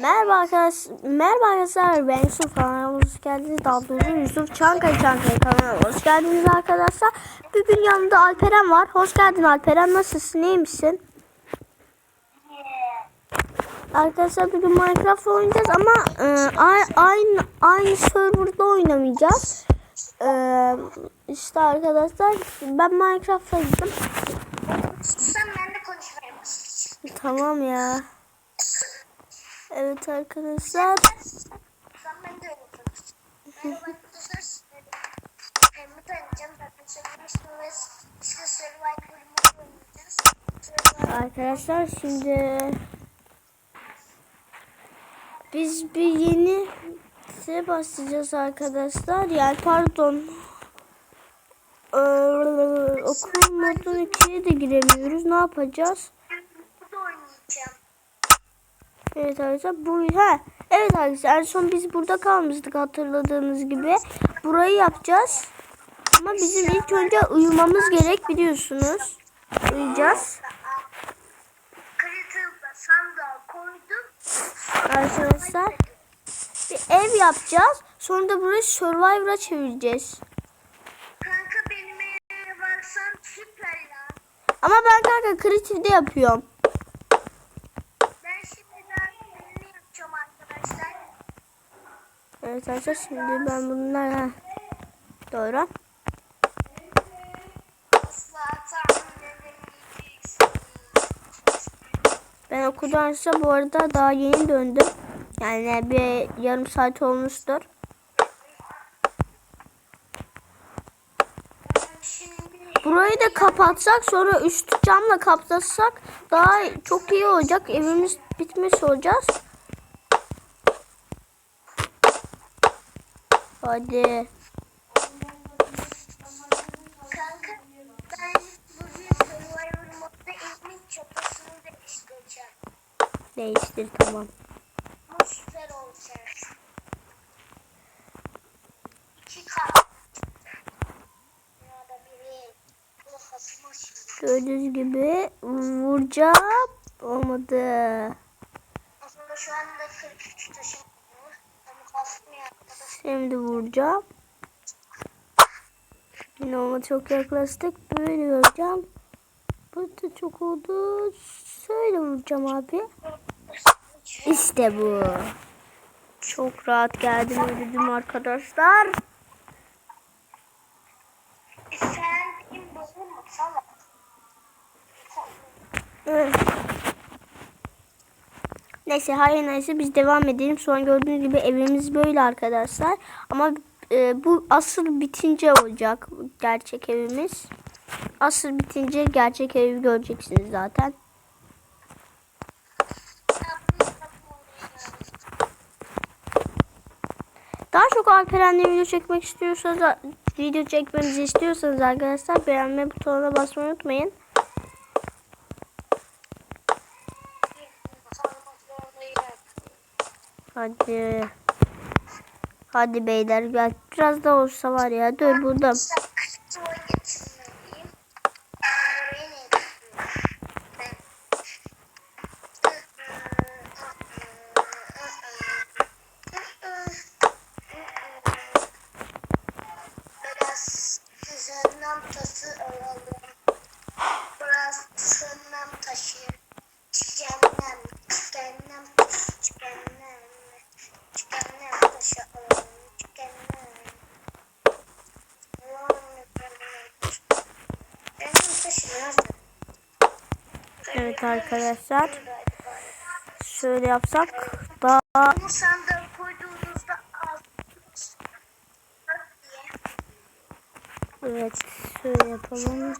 Merhaba arkadaşlar, merhaba arkadaşlar ben Yusuf kanalıma hoş geldiniz. Daha doğrusu Yusuf Çankaya Çankaya kanalıma hoş geldiniz arkadaşlar. Bugün yanımda Alperen var. Hoş geldin Alperen nasılsın iyi misin? Arkadaşlar bugün Minecraft oynayacağız ama e, aynı aynı serverda oynamayacağız. E, işte arkadaşlar ben Minecraft'a gittim. Sen benimle konuşmaya başlayacağım. Tamam ya. Evet arkadaşlar. Arkadaşlar. Şimdi biz bir yeni size başlayacağız arkadaşlar. Yani pardon. Ee, okul modun 2'ye de giremiyoruz. Ne yapacağız? Evet arkadaşlar bu ha evet arkadaşlar en son biz burada kalmıştık hatırladığınız gibi. Burayı yapacağız. Ama bizim ilk önce uyumamız gerek biliyorsunuz. Uyuyacağız. Arkadaşlar bir ev yapacağız. Sonra da burayı Survivor'a çevireceğiz. Kanka benim evime baksan süper lan. Ama ben kanka kreatifde yapıyorum. Ben şimdi daha birini yapacağım arkadaşlar. Evet arkadaşlar şimdi ben bunlar ha. Doğru. Ben okuldan sonra bu arada daha yeni döndüm. Yani bir yarım saat olmuştur. Burayı da kapatsak sonra üstü camla kapatsak daha çok iyi olacak. Evimiz bitmiş olacağız. Hadi. Kanka ben bugün Survivor modda evimin çapasını değiştireceğim. Değiştir tamam. Bu süper olacak. Gördüğünüz gibi vuracağım. Olmadı. Aslında şu anda 43 taşım var. Ama kasmıyor arkadaşlar. Şimdi vuracağım. Yine ona çok yaklaştık. Böyle vuracağım. Burada çok oldu. Şöyle vuracağım abi. İşte bu. Çok rahat geldim ödedim arkadaşlar. Sen kim bozulma salak. Evet. Neyse hayır neyse biz devam edelim. Sonra gördüğünüz gibi evimiz böyle arkadaşlar. Ama e, bu asıl bitince olacak gerçek evimiz. Asıl bitince gerçek evi göreceksiniz zaten. Daha çok Alperen'le video çekmek istiyorsanız video çekmemizi istiyorsanız arkadaşlar beğenme butonuna basmayı unutmayın. Hadi. Hadi beyler gel. Biraz da olsa var ya. Dur burada. Arkadaşlar. Şöyle yapsak daha Bunu sandığa koyduğunuzda evet şöyle yapalım.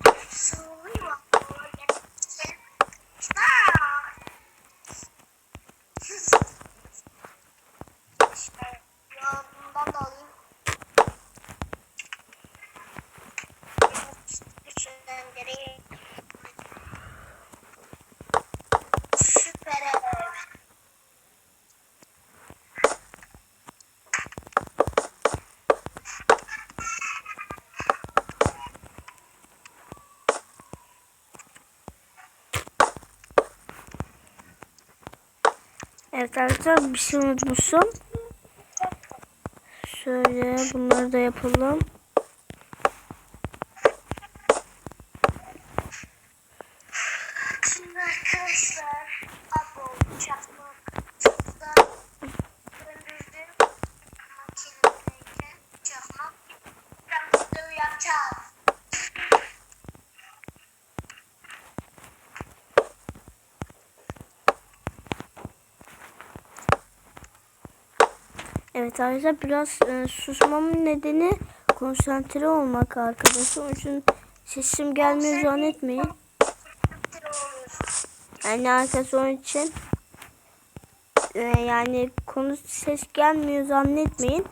Evet arkadaşlar bir şey unutmuşum. Şöyle bunları da yapalım. Şimdi arkadaşlar abo çakmak çoktan öldürdüm makineyle çakmak Rams'da yapacağız. Evet arkadaşlar biraz e, susmamın nedeni konsantre olmak arkadaşlar. Onun için sesim gelmiyor zannetmeyin. Yani arkadaşlar onun için e, yani konu ses gelmiyor zannetmeyin.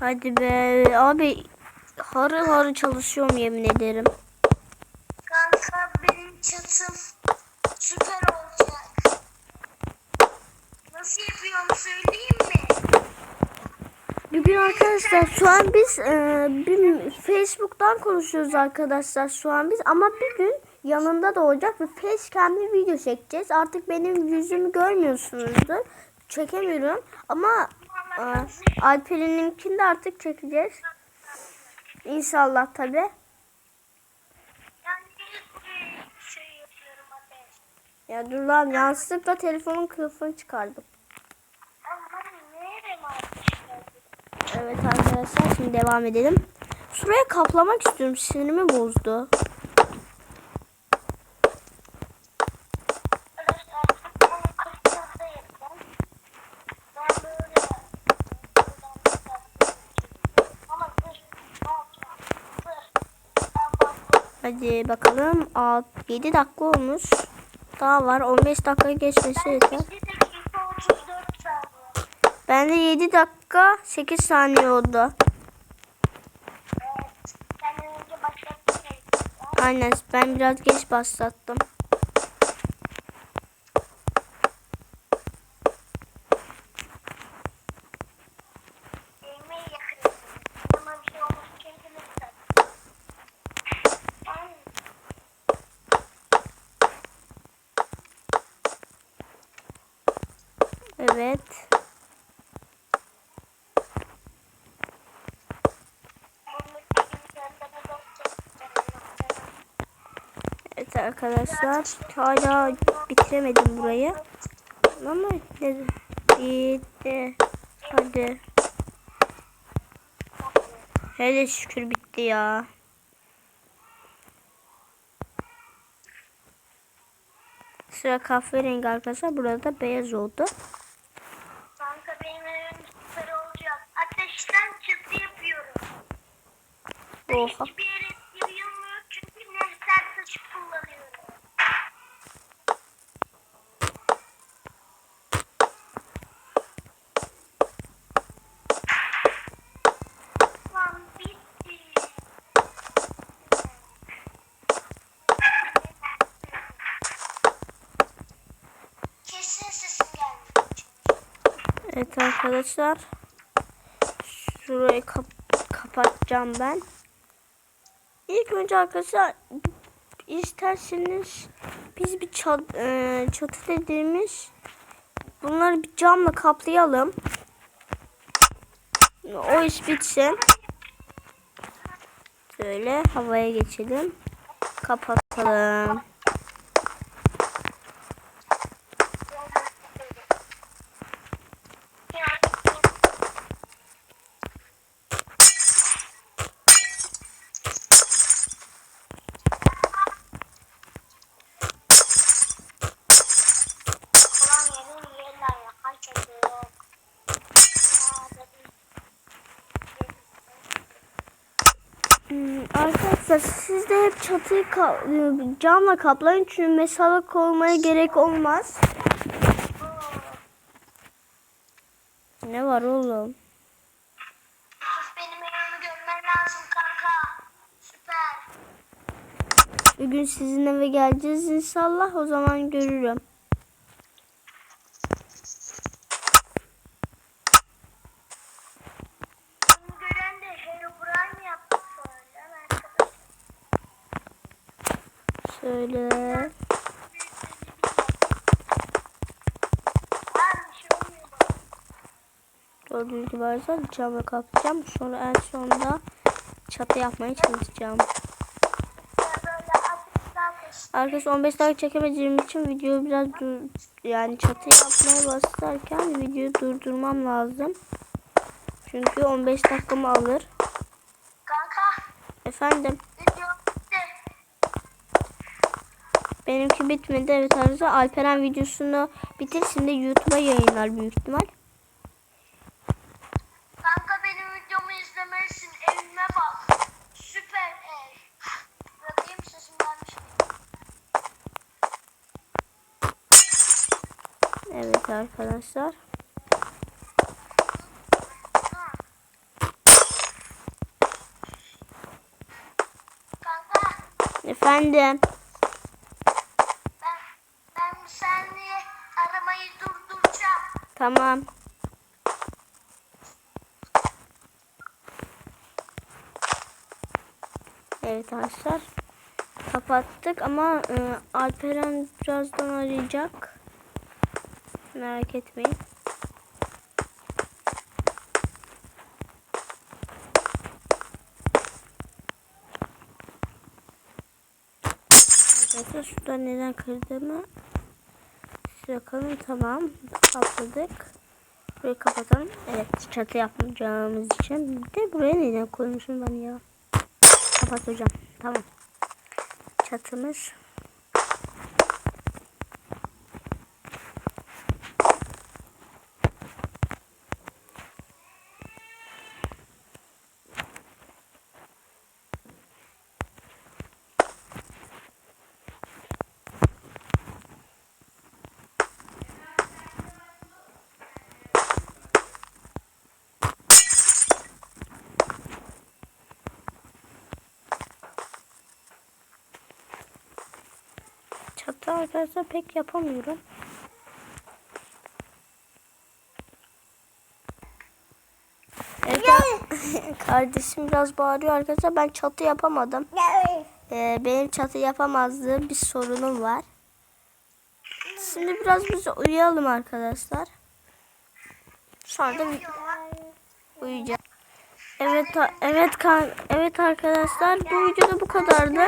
Hadi be abi harıl harıl çalışıyorum yemin ederim. Kanka benim çatım süper olacak. Nasıl yapıyorum söyleyeyim mi? Bugün arkadaşlar şu an biz e, bir Facebook'tan konuşuyoruz arkadaşlar şu an biz ama bir gün yanında da olacak ve facecam'li video çekeceğiz. Artık benim yüzümü görmüyorsunuzdur. Çekemiyorum ama e, Alper'inkini de artık çekeceğiz. İnşallah tabi. Ya dur lan yanlışlıkla telefonun kılıfını çıkardım. Evet arkadaşlar şimdi devam edelim. Şuraya kaplamak istiyorum. Sinirimi bozdu. Hadi bakalım. 7 dakika olmuş. Daha var. 15 dakika geçmesi yeter. 1 dakika 34 saniye. Bende 7 dakika 8 saniye oldu. Evet. Senden önce başlattım. Aynen ben biraz geç başlattım. Yemeği yakın. Ama bir şey olmaz. Kendini tut. Aynen. Evet. Bunu bilgisayarda da doktor. Evet arkadaşlar. Hala bitiremedim burayı. Ama ne- bitti. Hadi. Hele şükür bitti ya. Sıra kahverengi arkadaşlar. Burada da beyaz oldu. Kanka benim evim süper olacak. Ateşten çatı yapıyorum. Oha. Hiçbir Evet arkadaşlar. Şurayı kap- kapatacağım ben. İlk önce arkadaşlar isterseniz biz bir çat, e, çatı dediğimiz bunları bir camla kaplayalım. O iş bitsin. Şöyle havaya geçelim. Kapatalım. Ulan yemin yerler ya. Kaç yok. Ya dedim. Hmm, Arkadaşlar siz de hep çatıyı ka- camla kaplayın çünkü mesela koymaya gerek olmaz. Ne var oğlum? Benim evimi görmen lazım kanka. Süper. Bir gün sizin eve geleceğiz inşallah o zaman görürüm. Bunu gören de Herobrine yaptı sonra arkadaşlar. Şöyle. Var bir şey olmuyor bana. Gibi arkadaşlar camı kapatacağım. Sonra en sonunda çatı yapmaya çalışacağım. Arkadaşlar 15 dakika çekemediğim için videoyu biraz dur yani çatı yapmaya başlarken videoyu durdurmam lazım. Çünkü 15 dakikamı alır. Kanka Efendim benimki bitmedi. Evet arkadaşlar Alperen videosunu bitir. Şimdi YouTube'a yayınlar büyük ihtimal. Evet arkadaşlar. Efendim. ben ben saniye aramayı durduracağım. Tamam. Evet arkadaşlar. Kapattık ama e, Alperen birazdan arayacak. Merak etmeyin. Arkadaşlar şurada neden kırdığımı bakalım. Tamam. Kapladık. Burayı kapatalım. Evet çatı yapacağımız için. Bir de buraya neden koymuşum ben ya. Kapat hocam. Tamam. Çatımız. Çatı arkadaşlar pek yapamıyorum. Evet, kardeşim biraz bağırıyor arkadaşlar. Ben çatı yapamadım. Ee, benim çatı yapamazdığım bir sorunum var. Şimdi biraz biz uyuyalım arkadaşlar. Sonra da uyuyacağız. Evet, evet, kan- evet arkadaşlar bu videoda bu kadardı.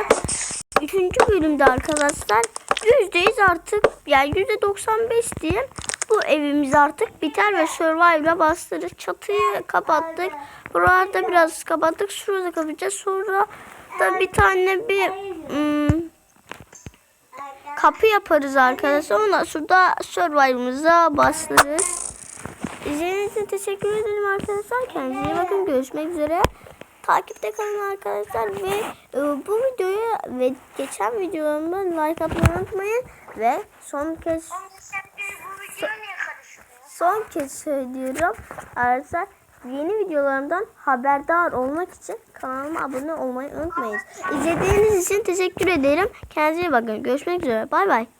Üçüncü bölümde arkadaşlar yüzdeyiz artık yani yüzde 95 diyeyim. Bu evimiz artık biter ve Survivor'a bastırır. Çatıyı kapattık. Buralarda biraz kapattık. Şurada kapatacağız. Sonra da bir tane bir hmm, kapı yaparız arkadaşlar. Ondan sonra da Survivor'ımıza bastırırız. İzlediğiniz için teşekkür ederim arkadaşlar. Kendinize iyi bakın. Görüşmek üzere. Takipte kalın arkadaşlar ve e, bu videoya ve geçen videolarımda like atmayı unutmayın ve son kez son kez söylüyorum arkadaşlar yeni videolarımdan haberdar olmak için kanalıma abone olmayı unutmayın. İzlediğiniz için teşekkür ederim. Kendinize iyi bakın. Görüşmek üzere. Bay bay.